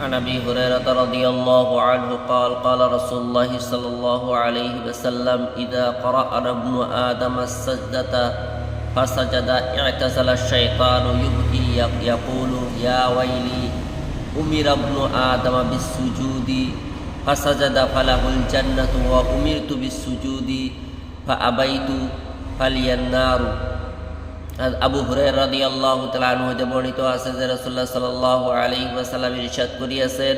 عن ابي هريره رضي الله عنه قال قال رسول الله صلى الله عليه وسلم اذا قرا ابن ادم السجده فسجد اعتزل الشيطان يبكي يقول يا ويلي امر ابن ادم بالسجود فسجد فله الجنه وامرت بالسجود فابيت فلي النار আর আবু হুরাই রাদি আল্লাহ হতে বর্ণিত আছে যে রসুল্লাহ সাল্লাহ আলী ওয়াসাল্লাম ইরশাদ করিয়াছেন,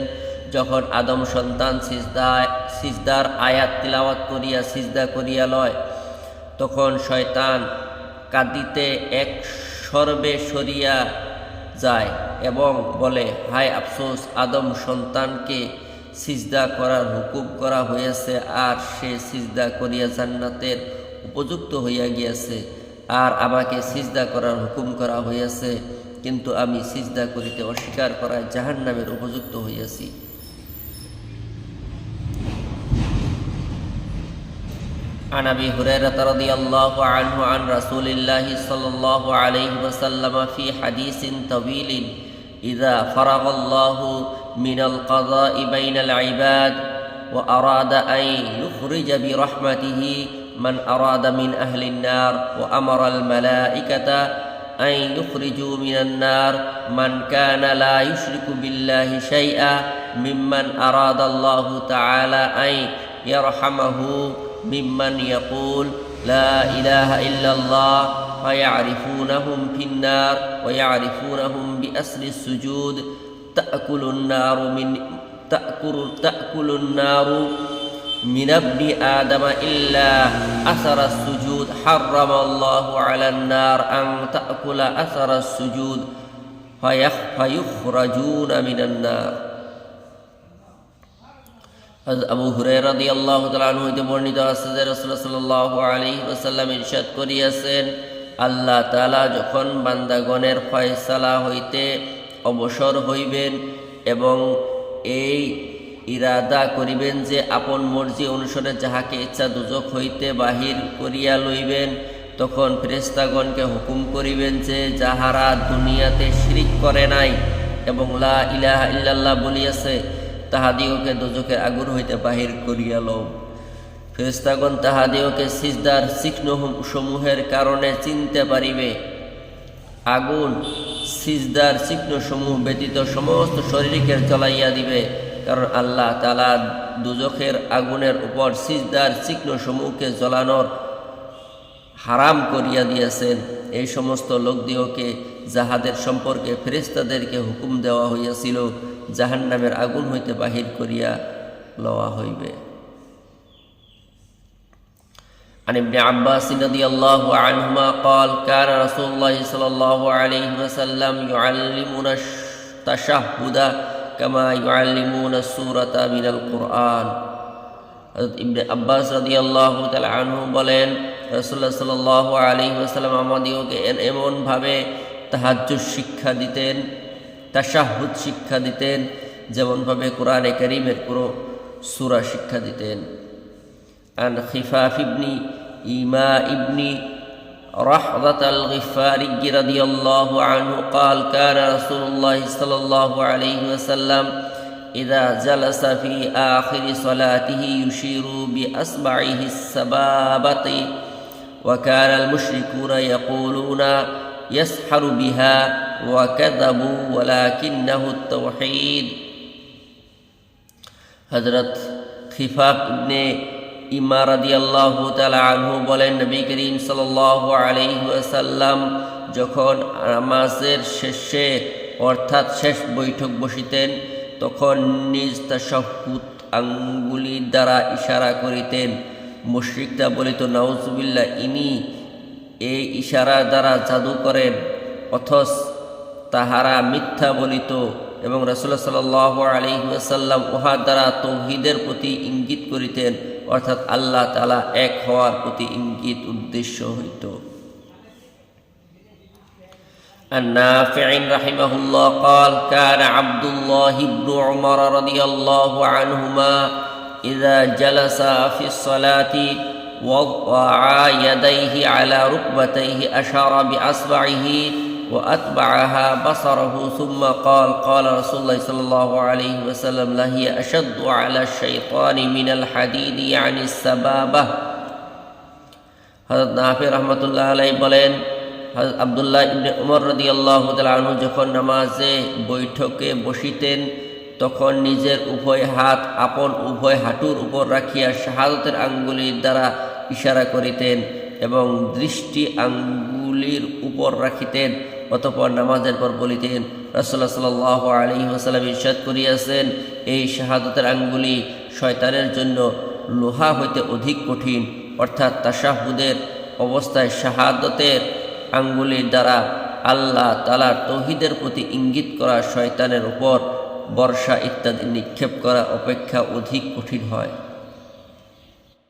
যখন আদম সন্তান সিজদায় সিজদার আয়াত তিলাওয়াত করিয়া সিজদা করিয়া লয়, তখন শয়তান কাঁদিতে এক সর্বে সরিয়া যায় এবং বলে, হায় আফসোস, আদম সন্তানকে সিজদা করার হুকুম করা হয়েছে আর সে সিজদা করিয়া জান্নাতের উপযুক্ত হইয়া গিয়াছে। আর আমাকে সিজদা করার হুকুম করা হইয়াছে কিন্তু আমি সিজদা করিতে অস্বীকার করায় জাহান নামের উপযুক্ত হইয়াছি عن ابي هريره رضي الله عنه عن رسول الله صلى الله عليه وسلم في حديث طويل اذا فرغ الله من القضاء بين العباد واراد ان يخرج برحمته من أراد من أهل النار وأمر الملائكة أن يخرجوا من النار من كان لا يشرك بالله شيئا ممن أراد الله تعالى أن يرحمه ممن يقول لا إله إلا الله فيعرفونهم في النار ويعرفونهم بأصل السجود تأكل النار من تأكل, تأكل النار মিনাবনি আদামা ইল্লা আসারা সুজুদ হারাম আল্লাহ আলান্নার আং তাকুলা আসারা সুজুদ ফায়ুখরাজুনা মিনান্নার আবু হুরাইরাদি আল্লাহ তালু হইতে বর্ণিত আছে যে রসুল সাল্লাহ আলী ওসাল্লাম ইরশাদ করিয়াছেন, আল্লাহ তালা যখন বান্দাগণের ফয়সালা হইতে অবসর হইবেন এবং এই ইরাদা করিবেন যে আপন মর্জি অনুসারে যাহাকে ইচ্ছা দুজক হইতে বাহির করিয়া লইবেন, তখন ফেরেস্তাগণকে হুকুম করিবেন যে যাহারা দুনিয়াতে শিরিক করে নাই এবং লা ইলাহা ইল্লাল্লাহ বলিয়াছে তাহাদিওকে দুজকের আগুন হইতে বাহির করিয়া লও। ফেরেস্তাগণ তাহাদিওকে সিজদার চিহ্ন সমূহের কারণে চিনতে পারিবে। আগুন, সিজদার চিহ্ন সমূহ ব্যতীত সমস্ত শরীরকে জ্বলাইয়া দিবে। কারণ আল্লাহ তালা দুজখের আগুনের উপর সিজদার চিহ্ন সমূহকে জ্বলানোর হারাম করিয়া দিয়েছেন এই সমস্ত লোকদিওকে যাহাদের সম্পর্কে ফেরেস্তাদেরকে হুকুম দেওয়া হইয়াছিল জাহান নামের আগুন হইতে বাহির করিয়া লওয়া হইবে عن ابن عباس رضي الله عنهما قال كان رسول الله صلى الله عليه وسلم يعلمنا التشهد কামা ইউআলিমুন সুরাতা মিনাল কোরআন হজরত ইবনে আব্বাস রাদি আল্লাহ তাল আনহু বলেন রসুল্লাহ সাল আলী আসালাম আমাদিওকে এমনভাবে তাহাজুদ শিক্ষা দিতেন, তাশাহুদ শিক্ষা দিতেন, যেমনভাবে কোরআনে করিমের পুরো সুরা শিক্ষা দিতেন। আন খিফাফ ইবনি, ইমা ইবনি رحضة الغفاري رضي الله عنه قال كان رسول الله صلى الله عليه وسلم إذا جلس في آخر صلاته يشير بأصبعه السبابة وكان المشركون يقولون يسحر بها وكذبوا ولكنه التوحيد. حضرت خفاف ابن ইমা রাদি আল্লাহ আনহু বলেন, নবী করিম সাল আলহিসাল্লাম যখন নামাজের শেষে, অর্থাৎ শেষ বৈঠক বসিতেন, তখন নিজ তাশাহুদ আঙ্গুলির দ্বারা ইশারা করিতেন। মুশরিকটা বলিত নাউজুবিল্লা ইনি এই ইশারার দ্বারা জাদু করেন, অথচ তাহারা মিথ্যা বলিত এবং রসুল্লাহ সাল আলী সাল্লাম উহার দ্বারা তৌহিদের প্রতি ইঙ্গিত করিতেন অর্থাৎ আল্লাহ তালা এক হওয়ার প্রতি ইঙ্গিত উদ্দেশ্য হইত النافع رحمه الله قال كان عبد الله بن عمر رضي الله عنهما إذا جلس في الصلاة وضع يديه على ركبتيه أشار بأصبعه وأتبعها بصره ثم قال قال رسول الله صلى الله عليه وسلم لهي أشد على الشيطان من الحديد يعني السبابة হজরত নাফি রহমতুল্লাহ আলাই বলেন হজরত আবদুল্লাহ ইবনে উমর রদি আল্লাহ তালু যখন নামাজে বৈঠকে বসিতেন তখন নিজের উভয় হাত আপন উভয় হাঁটুর উপর রাখিয়া শাহাদতের আঙ্গুলির দ্বারা ইশারা করিতেন এবং দৃষ্টি আঙ্গুলির উপর রাখিতেন অতপর নামাজের পর বলিতেন রাসুল্লাহ সাল আলী ওসালাম ইরশাদ করিয়াছেন, এই শাহাদতের আঙ্গুলি শয়তানের জন্য লোহা হইতে অধিক কঠিন। অর্থাৎ তাশাহুদের অবস্থায় শাহাদতের আঙ্গুলির দ্বারা আল্লাহ তালার তহিদের প্রতি ইঙ্গিত করা শয়তানের উপর বর্ষা ইত্যাদি নিক্ষেপ করা অপেক্ষা অধিক কঠিন হয়।